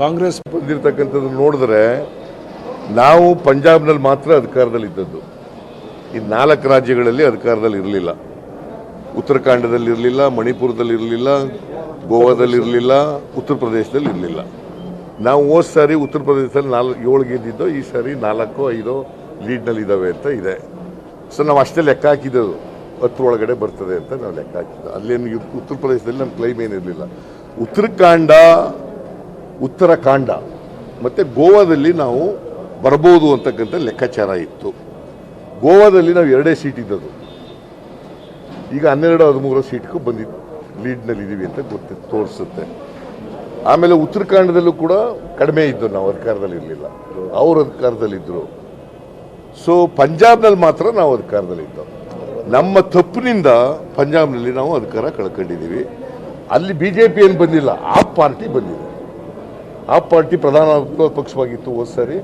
ಕಾಂಗ್ರೆಸ್ ಬಂದಿರತಕ್ಕಂಥದ್ದು ನೋಡಿದ್ರೆ ನಾವು ಪಂಜಾಬ್ನಲ್ಲಿ ಮಾತ್ರ ಅಧಿಕಾರದಲ್ಲಿ ಇದ್ದದ್ದು ಈ ನಾಲ್ಕು ರಾಜ್ಯಗಳಲ್ಲಿ ಅಧಿಕಾರದಲ್ಲಿ ಇರಲಿಲ್ಲ. ಉತ್ತರಾಖಂಡದಲ್ಲಿ ಇರಲಿಲ್ಲ, ಮಣಿಪುರದಲ್ಲಿ ಇರಲಿಲ್ಲ, ಗೋವಾದಲ್ಲಿ ಇರಲಿಲ್ಲ, ಉತ್ತರ ಪ್ರದೇಶದಲ್ಲಿ ಇರಲಿಲ್ಲ. ನಾವು ಹೋದ ಸಾರಿ ಉತ್ತರ ಪ್ರದೇಶದಲ್ಲಿ ನಾಲ್ಕು ಏಳು ಗೆದ್ದಿದ್ದೋ, ಈ ಸಾರಿ ನಾಲ್ಕು, ಐದು ಲೀಡ್ನಲ್ಲಿ ಇದ್ದಾವೆ ಅಂತ ಇದೆ. ಸೊ ನಾವು ಅಷ್ಟೇ ಲೆಕ್ಕ ಹಾಕಿದ್ದೆವು ಹತ್ತರೊಳಗಡೆ ಬರ್ತದೆ ಅಂತ ನಾವು ಲೆಕ್ಕ ಹಾಕಿದ್ದು. ಅಲ್ಲೇನು ಉತ್ತರ ಪ್ರದೇಶದಲ್ಲಿ ನಮ್ಮ ಕ್ಲೈಮ್ ಏನಿರಲಿಲ್ಲ. ಉತ್ತರಾಖಂಡ ಉತ್ತರಾಖಂಡ ಮತ್ತು ಗೋವಾದಲ್ಲಿ ನಾವು ಬರ್ಬೋದು ಅಂತಕ್ಕಂಥ ಲೆಕ್ಕಾಚಾರ ಇತ್ತು. ಗೋವಾದಲ್ಲಿ ನಾವು ಎರಡೇ ಸೀಟ್ ಇದ್ದದ್ದು. ಈಗ ಹನ್ನೆರಡು, ಹದಿಮೂರು ಸೀಟ್ಗೂ ಬಂದಿತ್ತು ಲೀಡ್ನಲ್ಲಿ ಇದ್ದೀವಿ ಅಂತ ಗೊತ್ತಿ, ತೋರಿಸುತ್ತೆ. ಆಮೇಲೆ ಉತ್ತರಾಖಂಡದಲ್ಲೂ ಕೂಡ ಕಡಿಮೆ ಇದ್ದು ನಾವು ಅಧಿಕಾರದಲ್ಲಿ ಇರಲಿಲ್ಲ. ಅವರು ಅಧಿಕಾರದಲ್ಲಿದ್ದರು ಸೊ ಪಂಜಾಬ್ನಲ್ಲಿ ಮಾತ್ರ ನಾವು ಅಧಿಕಾರದಲ್ಲಿದ್ದೋ ನಮ್ಮ ತಪ್ಪಿನಿಂದ ಪಂಜಾಬ್ನಲ್ಲಿ ನಾವು ಅಧಿಕಾರ ಕಳ್ಕೊಂಡಿದ್ದೀವಿ. ಅಲ್ಲಿ ಬಿ ಜೆ ಪಿ ಏನು ಬಂದಿಲ್ಲ, ಆ ಪಾರ್ಟಿ ಬಂದಿದೆ. ಆ ಪಾರ್ಟಿ ಪ್ರಧಾನ ಪಕ್ಷವಾಗಿತ್ತು ಹೋದ ಸರಿ,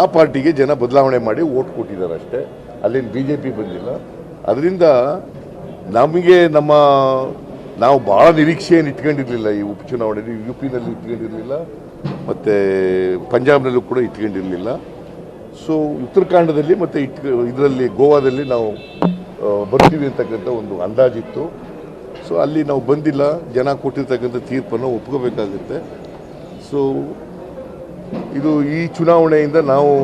ಆ ಪಾರ್ಟಿಗೆ ಜನ ಬದಲಾವಣೆ ಮಾಡಿ ಓಟ್ ಕೊಟ್ಟಿದ್ದಾರೆ ಅಷ್ಟೇ. ಅಲ್ಲೇನು ಬಿ ಜೆ ಪಿ ಬಂದಿಲ್ಲ. ಅದರಿಂದ ನಮಗೆ ನಮ್ಮ, ನಾವು ಭಾಳ ನಿರೀಕ್ಷೆಯನ್ನು ಇಟ್ಕೊಂಡಿರಲಿಲ್ಲ ಈ ಉಪಚುನಾವಣೆಯಲ್ಲಿ ಯು ಪಿನಲ್ಲಿ ಇಟ್ಕೊಂಡಿರಲಿಲ್ಲ, ಮತ್ತು ಪಂಜಾಬ್ನಲ್ಲೂ ಕೂಡ ಇಟ್ಕೊಂಡಿರಲಿಲ್ಲ. ಸೊ ಉತ್ತರಾಖಂಡದಲ್ಲಿ ಮತ್ತು ಇಟ್, ಇದರಲ್ಲಿ ಗೋವಾದಲ್ಲಿ ನಾವು ಬರ್ತೀವಿ ಅಂತಕ್ಕಂಥ ಒಂದು ಅಂದಾಜಿತ್ತು. ಸೊ ಅಲ್ಲಿ ನಾವು ಬಂದಿಲ್ಲ, ಜನ ಕೊಟ್ಟಿರ್ತಕ್ಕಂಥ ತೀರ್ಪನ್ನು ಒಪ್ಕೋಬೇಕಾಗುತ್ತೆ. ಸೊ ಇದು ಈ ಚುನಾವಣೆಯಿಂದ ನಾವು